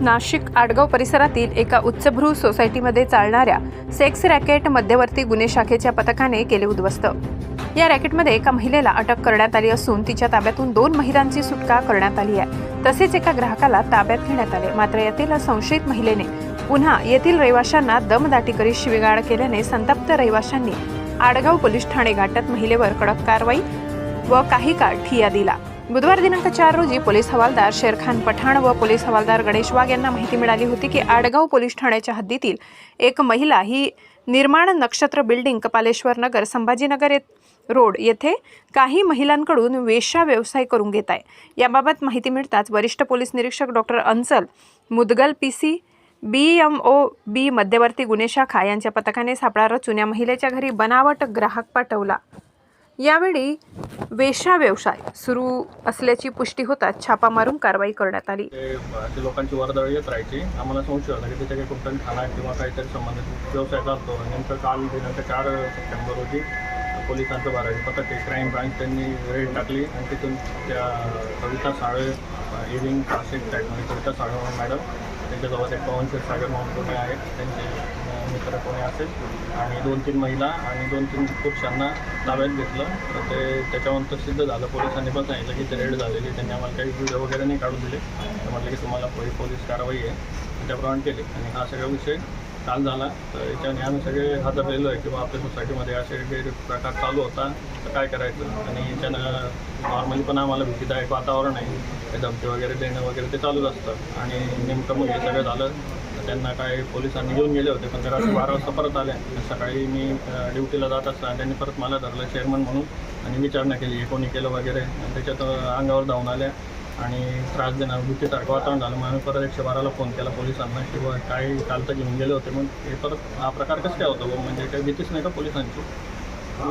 नाशिक आडगाव परिसरातील एका उच्चभ्रू सोसायटीमध्ये चालणाऱ्या सेक्स रॅकेट मध्यवर्ती गुन्हे शाखेच्या पथकाने केले उद्ध्वस्त. या रॅकेटमध्ये एका महिलेला अटक करण्यात आली असून तिच्या ताब्यातून दोन महिलांची सुटका करण्यात आली आहे. तसेच एका ग्राहकाला ताब्यात घेण्यात आले. मात्र यातील संशयित महिलेने पुन्हा येथील रहिवाशांना दमदाटी करीत शिवीगाळ केल्याने संतप्त रहिवाशांनी आडगाव पोलीस ठाणे गाठत महिलेवर कडक कारवाई व काही काळ ठिया दिला. बुधवार दिनांक चार रोजी पोलीस हवालदार शेरखान पठाण व पोलीस हवालदार गणेश वाघ यांना माहिती मिळाली होती की आडगाव पोलीस ठाण्याच्या हद्दीतील एक महिला ही निर्माण नक्षत्र बिल्डिंग कपालेश्वर नगर संभाजीनगर येथ रोड येथे काही महिलांकडून वेश्या व्यवसाय करून घेत आहे. याबाबत माहिती मिळताच वरिष्ठ पोलीस निरीक्षक doctor Anchal Mudgal P C B M O B मध्यवर्ती गुन्हे शाखा यांच्या पथकाने सापळा रचून या महिलेच्या घरी बनावट ग्राहक पाठवला. यावेळी वेशा व्यवसाय सुरू असल्याची पुष्टी होताच छापा मारून कारवाई करण्यात आली. ते लोकांची वर्दळ येत राहायची. आम्हाला संशय होता की त्याच्या काही कुठं ठाणा किंवा काहीतरी संबंधित व्यवसाय चालतो. नेमकं काल दिनांक चार सप्टेंबर रोजी पोलिसांचं बारावी पथक आहे क्राईम ब्रांच त्यांनी रेड टाकली आणि तिथून त्या कविता साळे इव्हिंग क्लासिक टाईपमध्ये कविता साळे मॅडम त्यांच्याजवळ एक पवन क्षीरसागर म्हणून कोणी आहेत. त्यांचे मित्र कोणी असेल. आणि दोन तीन महिला आणि दोन तीन पुरुषांना ताब्यात घेतलं. तर ते त्याच्यानंतर सिद्ध झालं. पोलिसांनी पण सांगितलं की ते रेड झालेली त्यांनी आम्हाला काही व्हिडिओ वगैरे नाही काढून दिले. तर म्हटलं की तुम्हाला पोलीस कारवाई आहे. त्याप्रमाणे केली. आणि हा सगळा विषय काल झाला. तर याच्याने आम्ही सगळे हादरलेलो आहे किंवा आपल्या सोसायटीमध्ये असे गैर प्रकार चालू होता. तर काय करायचं? आणि याच्यानं नॉर्मली पण आम्हाला भीतीदायक वातावरण आहे. ते धमकी वगैरे देणं वगैरे ते चालूच असतं. आणि नेमकं मग हे सगळं झालं. तर त्यांना काय पोलिसांनी घेऊन गेले होते. पण ते रात्री बारा वाजता परत आले. सकाळी मी ड्युटीला जात असताना त्यांनी परत मला धरलं चेअरमन म्हणून. आणि विचारणा केली. हे कोणी केलं वगैरे. त्याच्यात अंगावर धावून आल्या. आणि त्रास देणार भीतीसारखं वातावरण झालं. मग आम्ही परत एकशे बाराला फोन केला पोलिसांना किंवा काय काल तर घेऊन गेले होते. मग हे परत हा प्रकार कसं काय होतो म्हणजे काही भीतीच नाही का पोलिसांची?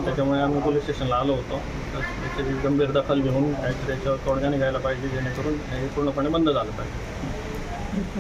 त्याच्यामुळे आम्ही पोलीस स्टेशनला आलो होतो. तर त्याची गंभीर दखल घेऊन काहीतरी त्याच्यावर तोडगा निघायला पाहिजे जेणेकरून हे पूर्णपणे बंद झालं पाहिजे.